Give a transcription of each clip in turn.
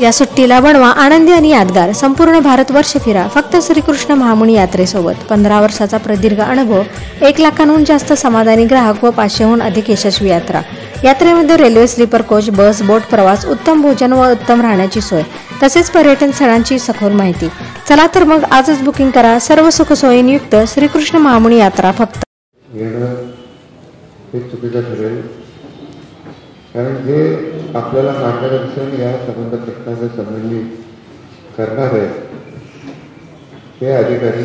या सुट्टीला बनवा आनंदी आणि यादगार. संपूर्ण भारतवर्ष फिरा. फक्त श्रीकृष्ण महामुनी यात्रेसोबत. पंधरा वर्षाचा प्रदीर्घ अनुभव. एक लाखांहून जास्त समाधानी ग्राहक व पाचशेहून अधिक यशस्वी यात्रा. यात्रेमध्ये railway sleeper coach bus boat प्रवास उत्तम भोजन व उत्तम राहण्याची सोय. तसेच पर्यटन स्थळांची सखोल माहिती. चला तर मग आजच बुकिंग करा. सर्व सुखसोयींयुक्त श्रीकृष्ण महामुनी यात्रा फक्त कारण हे कारण जे आपल्याला मार्गदर्शन या संबंध प्रश्नाच्या संबंधी करणार आहेत ते अधिकारी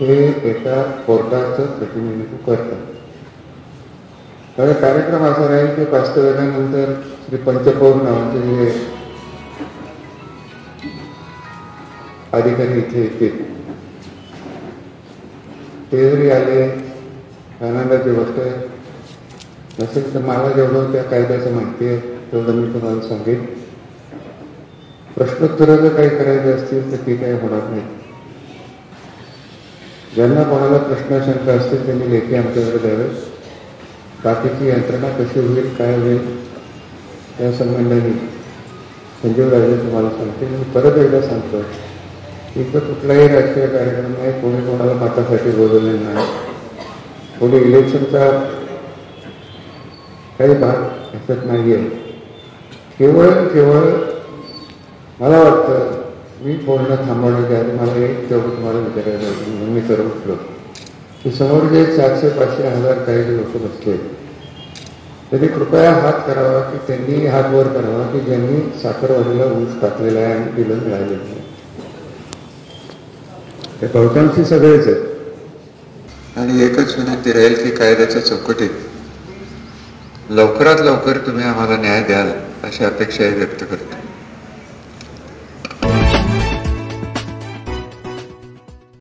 हे एका कोर्टाचं प्रतिनिधित्व करतात. तर कार्यक्रम असा राहील की पाच श्री पंचपौर नावाचे जे अधिकारी इथे येतील. ते जरी आले आनंदाची गोष्ट आहे. नसेल तर मला जेवढं त्या कायद्याचं माहिती आहे तेवढं मी तुम्हाला सांगेन. प्रश्नोत्तरं जर काही करायचे असतील तर ते काही होणार नाही. ज्यांना कोणाला प्रश्नशंका असतील त्यांनी लेखी आमच्याकडे द्यावे. बाकीची यंत्रणा कशी होईल काय होईल या संबंधाने संजीव राजे तुम्हाला सांगते मी परत एकदा सांगतो इथं कुठलाही राजकीय कार्यक्रम नाही कोणी कोणाला मतासाठी बोलवले नाही. कोणी इलेक्शनचा काही भाग असत नाही आहे केवळ केवळ मला वाटतं मी बोलणं थांबवण्याच्या आधी मला एक तेवढं तुम्हाला विचारायला होती म्हणून मी सर्व उठलो. की समोर जे चारशे पाचशे हजार काही लोक बसले त्यांनी कृपया हात करावा की त्यांनी हात वर करावा की ज्यांनी साखरवाडीला ऊस टाकलेला आहे आणि बिलं मिळालेलं आहे ते बहुतांशी सगळेच आहेत. आणि एकच विनंती राहील की कायद्याच्या चौकटीत लवकरात लवकर तुम्ही आम्हाला न्याय द्याल अशी अपेक्षाही व्यक्त करतो.